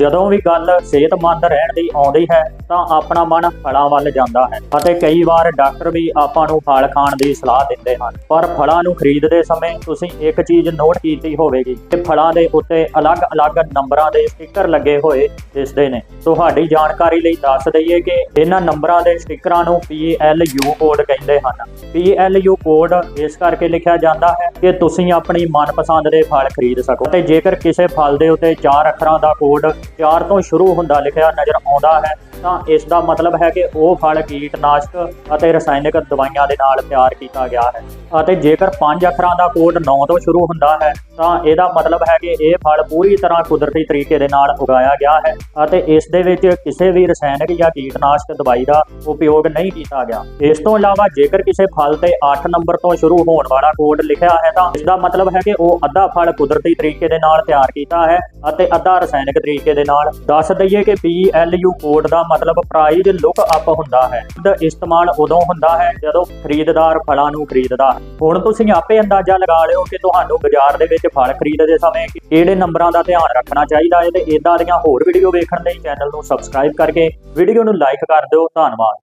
ਜਦੋਂ ਵੀ ਗੱਲ ਸਿਹਤਮੰਦ ਰਹਿਣ ਦੀ ਆਉਂਦੀ ਹੈ, ਤਾਂ ਆਪਣਾ ਮਨ ਫਲਾਂ ਵੱਲ ਜਾਂਦਾ ਹੈ ਅਤੇ ਕਈ ਵਾਰ ਡਾਕਟਰ ਵੀ ਆਪਾਂ ਨੂੰ ਫਲ ਖਾਣ ਦੀ ਸਲਾਹ ਦਿੰਦੇ ਹਨ। ਪਰ ਫਲਾਂ ਨੂੰ ਖਰੀਦਦੇ ਸਮੇਂ ਤੁਸੀਂ ਇੱਕ ਚੀਜ਼ ਨੋਟ ਕੀਤੀ ਹੋਵੇਗੀ ਕਿ ਫਲਾਂ ਦੇ ਉੱਤੇ ਅਲੱਗ-ਅਲੱਗ ਨੰਬਰਾਂ ਦੇ ਸਟicker ਲੱਗੇ ਹੋਏ ਦਿਸਦੇ ਨੇ। ਤੁਹਾਡੀ ਜਾਣਕਾਰੀ ਲਈ ਦੱਸ ਦਈਏ ਕਿ ਇਹਨਾਂ ਨੰਬਰਾਂ ਦੇ ਸਟickਰਾਂ ਨੂੰ PLU ਕੋਡ ਕਹਿੰਦੇ ਹਨ। PLU ਕੋਡ ਇਸ ਕਰਕੇ ਲਿਖਿਆ ਜਾਂਦਾ ਹੈ ਕਿ ਤੁਸੀਂ ਆਪਣੀ ਮਨਪਸੰਦ ਦੇ ਫਲ ਖਰੀਦ ਸਕੋ ਤੇ ਜੇਕਰ ਕਿਸੇ ਫਲ ਦੇ ਉੱਤੇ ਚਾਰ ਅੱਖਰਾਂ ਦਾ ਕੋਡ ਚਾਰ ਤੋਂ ਸ਼ੁਰੂ ਹੁੰਦਾ ਲਿਖਿਆ ਨਜ਼ਰ ਆਉਂਦਾ ਹੈ, ਤਾਂ ਇਸ ਦਾ ਮਤਲਬ ਹੈ ਕਿ ਉਹ ਫਲ, ਕੀਟਨਾਸ਼ਕ ਅਤੇ ਰਸਾਇਣਿਕ ਦਵਾਈਆਂ ਦੇ ਨਾਲ ਤਿਆਰ ਕੀਤਾ ਗਿਆ ਹੈ। ਅਤੇ ਜੇਕਰ ਪੰਜ ਅੱਖਰਾਂ ਦਾ ਕੋਡ 9 ਤੋਂ ਸ਼ੁਰੂ ਹੁੰਦਾ ਹੈ, ਤਾਂ ਇਹਦਾ ਮਤਲਬ ਹੈ ਕਿ ਇਹ ਫਲ ਪੂਰੀ ਤਰ੍ਹਾਂ ਕੁਦਰਤੀ ਤਰੀਕੇ ਦੇ ਨਾਲ ਉਗਾਇਆ ਗਿਆ ਹੈ ਅਤੇ ਇਸ ਦੇ ਵਿੱਚ ਕਿਸੇ ਵੀ ਰਸਾਇਣਿਕ ਜਾਂ ਕੀਟਨਾਸ਼ਕ ਦਵਾਈ ਦਾ ਉਪਯੋਗ ਨਹੀਂ ਕੀਤਾ ਗਿਆ। ਇਸ ਤੋਂ ਇਲਾਵਾ ਜੇਕਰ ਕਿਸੇ ਫਲ ਤੇ 8 ਨੰਬਰ ਤੋਂ ਸ਼ੁਰੂ ਹੋਣ ਵਾਲਾ ਕੋਡ ਲਿਖਿਆ ਹੈ, ਤਾਂ ਇਸ ਦਾ ਮਤਲਬ ਹੈ ਕਿ ਉਹ ਅੱਧਾ ਫਲ ਕੁਦਰਤੀ ਤਰੀਕੇ ਦੇ ਨਾਲ ਤਿਆਰ ਕੀਤਾ ਹੈ ਅਤੇ ਅੱਧਾ ਰਸਾਇਣਿਕ ਤਰੀਕੇ ਦੇ ਨਾਲ। ਦੱਸ ਦਈਏ ਕਿ PLU ਕੋਡ ਦਾ ਮਤਲਬ ਪ੍ਰਾਈਜ਼ ਲੁੱਕ ਅਪ ਹੁੰਦਾ ਹੈ ਇਹਦਾ ਇਸਤੇਮਾਲ ਉਦੋਂ ਹੁੰਦਾ ਹੈ ਜਦੋਂ ਖਰੀਦਦਾਰ ਫਲਾਂ ਨੂੰ ਖਰੀਦਦਾ ਹੈ ਹੁਣ ਤੁਸੀਂ ਆਪੇ ਅੰਦਾਜ਼ਾ ਲਗਾ ਲਿਓ ਕਿ ਤੁਹਾਨੂੰ ਬਾਜ਼ਾਰ ਦੇ ਵਿੱਚ ਫਲ ਖਰੀਦਦੇ ਸਮੇਂ ਕਿਹੜੇ ਨੰਬਰਾਂ ਦਾ ਧਿਆਨ ਰੱਖਣਾ ਚਾਹੀਦਾ ਹੈ ਤੇ ਇਦਾਂ ਦੀਆਂ ਹੋਰ ਵੀਡੀਓ ਵੇਖਣ ਲਈ ਚੈਨਲ ਨੂੰ ਸਬਸਕ੍ਰਾਈਬ ਕਰਕੇ ਵੀਡੀਓ ਨੂੰ ਲਾਈਕ ਕਰ ਦਿਓ। ਧੰਨਵਾਦ।